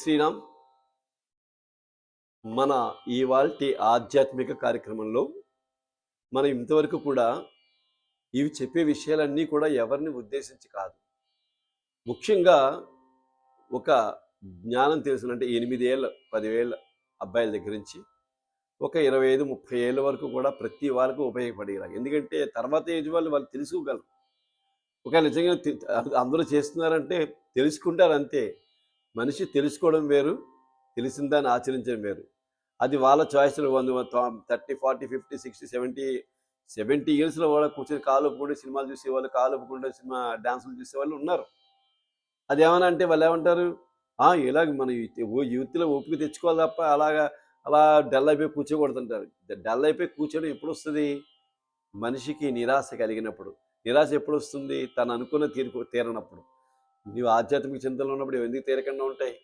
శ్రీరామ్ మన ఇవాల్టి ఆధ్యాత్మిక కార్యక్రమంలో మనం ఇంతవరకు కూడా ఇవి చెప్పే విషయాలన్నీ కూడా ఎవరిని ఉద్దేశించి కాదు. ముఖ్యంగా ఒక జ్ఞానం తెలిసిన అంటే ఎనిమిదేళ్ళ పదివేళ్ళ అబ్బాయిల దగ్గర నుంచి ఒక ఇరవై ఐదు ముప్పై ఏళ్ళ వరకు కూడా ప్రతి వాళ్ళకు ఉపయోగపడేలా ఎందుకంటే తర్వాత ఏజ్ వాళ్ళు వాళ్ళు తెలుసుకోగలరు. ఒకవేళ నిజంగా అందరూ చేస్తున్నారంటే తెలుసుకుంటారు అంతే. మనిషి తెలుసుకోవడం వేరు తెలిసిన దాన్ని ఆచరించడం వేరు. అది వాళ్ళ చాయిస్లో వంద thirty forty fifty sixty seventy seventy ఇయర్స్లో వాళ్ళు కూర్చొని కాలు ఒప్పుకుంటే సినిమాలు చూసేవాళ్ళు కాలు ఒప్పుకుంటే సినిమా డాన్సులు చూసేవాళ్ళు ఉన్నారు. అది ఏమన్నా అంటే వాళ్ళు ఏమంటారు? ఇలాగ మన యూత్లో ఓపిక తెచ్చుకోవాలి తప్ప అలాగా అలా డల్ అయిపోయి కూర్చోకూడదంటారు. డల్ అయిపోయి కూర్చోడం ఎప్పుడు వస్తుంది మనిషికి నిరాశ కలిగినప్పుడు. నిరాశ ఎప్పుడు వస్తుంది తను అనుకున్న తీరు తీరనప్పుడు. నీవు ఆధ్యాత్మిక చింతనలో ఉన్నప్పుడు ఎందుకు తీరకుండా ఉంటాయి.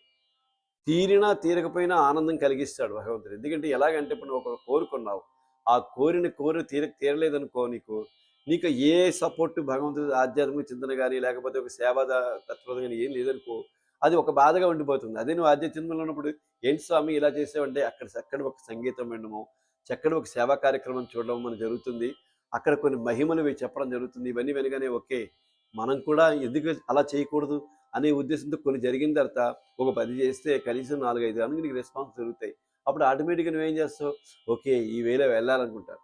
తీరినా తీరకపోయినా ఆనందం కలిగిస్తాడు భగవంతుడు. ఎందుకంటే ఎలాగంటే ఇప్పుడు నువ్వు ఒక కోరుకున్నావు. ఆ కోరిన కోరి తీర తీరలేదనుకో నీకు. నీకు ఏ సపోర్ట్ భగవంతుడు ఆధ్యాత్మిక చింతన కానీ లేకపోతే ఒక సేవా తత్వం కానీ ఏం లేదనుకో అది ఒక బాధగా ఉండిపోతుంది. అదే నువ్వు ఆధ్యాత్మిక ఉన్నప్పుడు ఏంటి స్వామి ఇలా చేసావంటే అక్కడ చక్కటి ఒక సంగీతం వినడము చక్కటి ఒక సేవా కార్యక్రమం చూడడం మన జరుగుతుంది. అక్కడ కొన్ని మహిమలు చెప్పడం జరుగుతుంది. ఇవన్నీ వినగానే ఓకే. మనం కూడా ఎందుకు అలా చేయకూడదు అనే ఉద్దేశంతో కొన్ని జరిగిన తర్వాత ఒక పది చేస్తే కనీసం నాలుగైదు అందుకు నీకు రెస్పాన్స్ జరుగుతాయి అప్పుడు ఆటోమేటిక్గా నువ్వేం చేస్తావు? ఓకే ఈ వేలో వెళ్ళాలనుకుంటారు.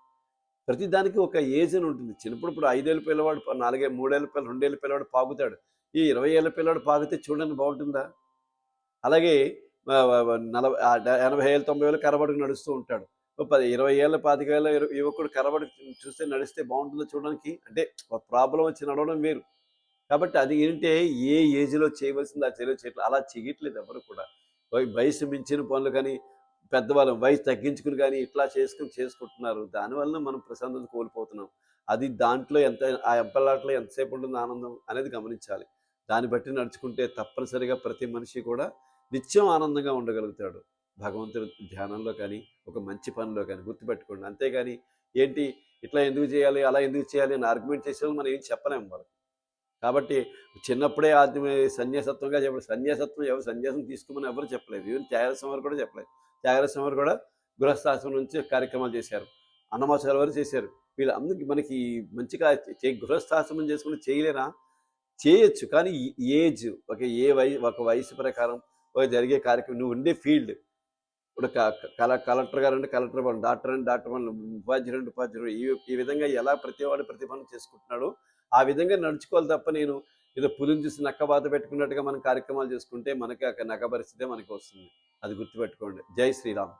ప్రతి దానికి ఒక ఏజ్ అని ఉంటుంది. చిన్నప్పుడు ఇప్పుడు ఐదేళ్ళ పిల్లవాడు నాలుగే మూడేళ్ళ పిల్ల రెండేళ్ళ పిల్లవాడు పాగుతాడు ఈ ఇరవై ఏళ్ళ పిల్లవాడు పాగితే చూడడానికి బాగుంటుందా? అలాగే నలభై ఎనభై ఏళ్ళ తొంభై ఏళ్ళు కరబడుకు నడుస్తూ ఉంటాడు. పది ఇరవై ఏళ్ళ పాతిక ఏళ్ళ యువకుడు కరబడి చూస్తే నడిస్తే బాగుంటుందో చూడడానికి? అంటే ఒక ప్రాబ్లం వచ్చి నడవడం వేరు. కాబట్టి అది ఏంటంటే ఏ ఏజ్లో చేయవలసింది ఆ చేయలో చేయట్లేదు అలా చేయట్లేదు ఎవరు కూడా. వయసు మించిన పనులు కానీ పెద్దవాళ్ళు వయసు తగ్గించుకుని కానీ ఇట్లా చేసుకుని చేసుకుంటున్నారు. దానివల్ల మనం ప్రశాంతత కోల్పోతున్నాం. అది దాంట్లో ఎంత ఆ ఎంపలాట్లో ఎంతసేపు ఉంటుంది ఆనందం అనేది గమనించాలి. దాన్ని బట్టి నడుచుకుంటే తప్పనిసరిగా ప్రతి మనిషి కూడా నిత్యం ఆనందంగా ఉండగలుగుతాడు. భగవంతుడు ధ్యానంలో కానీ ఒక మంచి పనిలో కానీ గుర్తుపెట్టుకోండి. అంతేగాని ఏంటి ఇట్లా ఎందుకు చేయాలి అలా ఎందుకు చేయాలి అని ఆర్గ్యుమెంట్ చేసే మనం ఏం చెప్పలేము వాళ్ళకి. కాబట్టి చిన్నప్పుడే ఆద్యమే సన్యాసత్వంగా చెప్పలేదు సన్యాసత్వం ఎవరు సన్యాసం తీసుకోమని ఎవరు చెప్పలేదు. ఈవెన్ త్యాగరసం వారు కూడా చెప్పలేదు. త్యాగరసం వారు కూడా గృహస్థాశ్రమం నుంచి కార్యక్రమాలు చేశారు. అన్నమాచార్య వారు చేశారు. వీళ్ళందరికీ మనకి మంచిగా గృహస్థాశ్రమం చేసుకుని చేయలేరా? చేయొచ్చు. కానీ ఏజ్ ఒక ఏ వయ ఒక వయసు ప్రకారం ఒక జరిగే కార్యక్రమం నువ్వు ఉండే ఫీల్డ్ ఇప్పుడు క- కల కలెక్టర్ గారు అంటే కలెక్టర్ పని డాక్టర్ అంటే డాక్టర్ పనులు ఉపాధ్యుడు అంటే ఈ ఈ విధంగా ఎలా ప్రతి వాడు చేసుకుంటున్నాడు ఆ విధంగా నడుచుకోవాలి తప్ప నేను ఏదో పులిని చూసి నక్క బాధ పెట్టుకున్నట్టుగా మనం కార్యక్రమాలు చేసుకుంటే మనకి అక్కడ నక్క పరిస్థితే మనకి వస్తుంది. అది గుర్తుపెట్టుకోండి. జై శ్రీరామ్.